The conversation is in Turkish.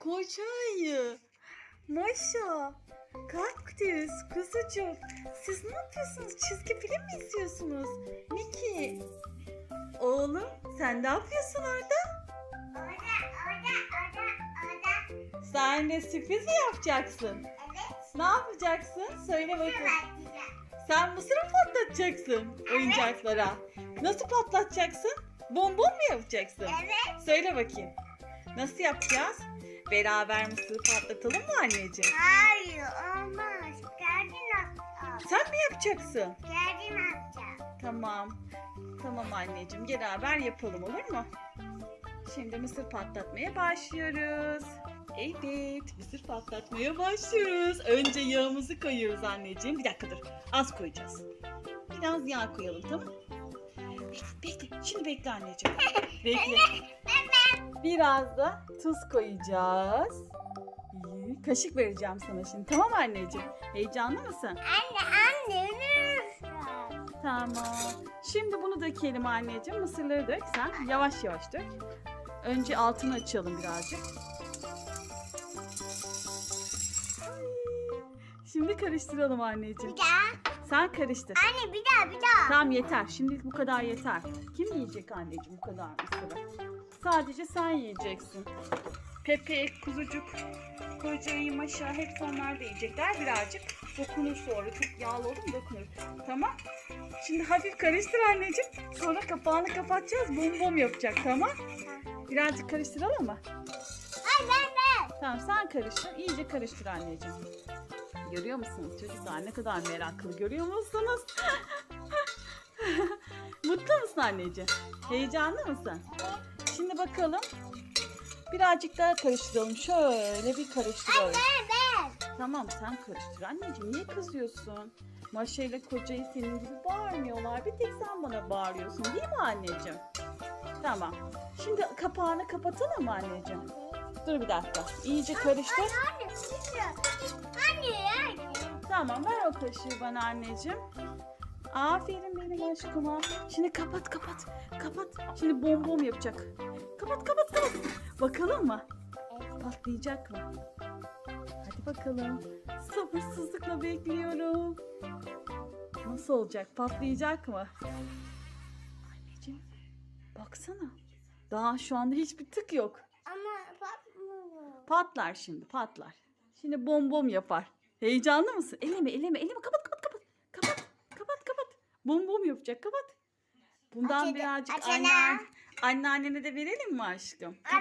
Koca ayı. Maşa. Kaktüs, kuzucuk. Siz ne yapıyorsunuz? Çizgi film mi izliyorsunuz? Miki. Oğlum sen ne yapıyorsun orada? Orada, orada, orada, orada. Sen de sürpriz mi yapacaksın? Evet. Ne yapacaksın? Söyle bakayım. Bakacağım. Sen mısır mı patlatacaksın oyuncaklara? Nasıl patlatacaksın? Bonbon mu yapacaksın? Evet. Söyle bakayım. Nasıl yapacağız? Beraber mısır patlatalım mı anneciğim? Hayır, olmaz. Geldin atacağım. Sen mi yapacaksın? Geldin atacağım. Tamam. Tamam anneciğim. Beraber yapalım olur mu? Şimdi mısır patlatmaya başlıyoruz. Evet, mısır patlatmaya başlıyoruz. Önce yağımızı koyuyoruz anneciğim. Bir dakika dur. Az koyacağız. Biraz yağ koyalım tamam mı? Bekle, bekle. Şimdi bekle anneciğim. Bekle. Biraz da tuz koyacağız. Kaşık vereceğim sana şimdi. Tamam anneciğim? Heyecanlı mısın? Anne, anne. Tamam. Şimdi bunu dökelim anneciğim. Mısırları dök sen. Yavaş yavaş dök. Önce altını açalım birazcık. Şimdi karıştıralım anneciğim. Bir daha. Sen karıştır. Anne bir daha, bir daha. Tamam yeter. Şimdilik bu kadar yeter. Kim yiyecek anneciğim bu kadar mısırı? Sadece sen yiyeceksin. Pepe, kuzucuk, kocayı, maşa hepsi onlar da yiyecekler. Birazcık dokunur sonra. Çok yağlı olur mu dokunur. Tamam. Şimdi hafif karıştır anneciğim. Sonra kapağını kapatacağız. Bom bom yapacak tamam. Birazcık karıştıralım mı? Ay ben ben. Tamam sen karıştır. İyice karıştır anneciğim. Görüyor musunuz çocuklar ne kadar meraklı görüyor musunuz? Mutlu musun anneciğim? Heyecanlı mısın? Şimdi bakalım. Birazcık daha karıştıralım. Şöyle bir karıştıralım. Ben ben. Tamam sen karıştır anneciğim. Niye kızıyorsun? Maşa ile kocayı senin gibi bağırmıyorlar. Bir tek sen bana bağırıyorsun değil mi anneciğim? Tamam. Şimdi kapağını kapatalım mı anneciğim? Dur bir dakika. İyice karıştır. Anne. Anne, anne. Tamam ver o kaşığı bana anneciğim. Aferin benim aşkıma. Şimdi kapat kapat. Kapat. Şimdi bom bom yapacak. Kapat kapat kapat. Bakalım mı? Patlayacak mı? Hadi bakalım. Sabırsızlıkla bekliyorum. Nasıl olacak? Patlayacak mı? Anneciğim baksana. Daha şu anda hiçbir tık yok. Patlar şimdi patlar. Şimdi bom bom yapar. Heyecanlı mısın? Eleme eleme eleme kapat kapat kapat. Kapat kapat kapat. Bom bom yapacak kapat. Bundan Açalım, birazcık açalım. anne, anneannene de verelim mi aşkım? Ama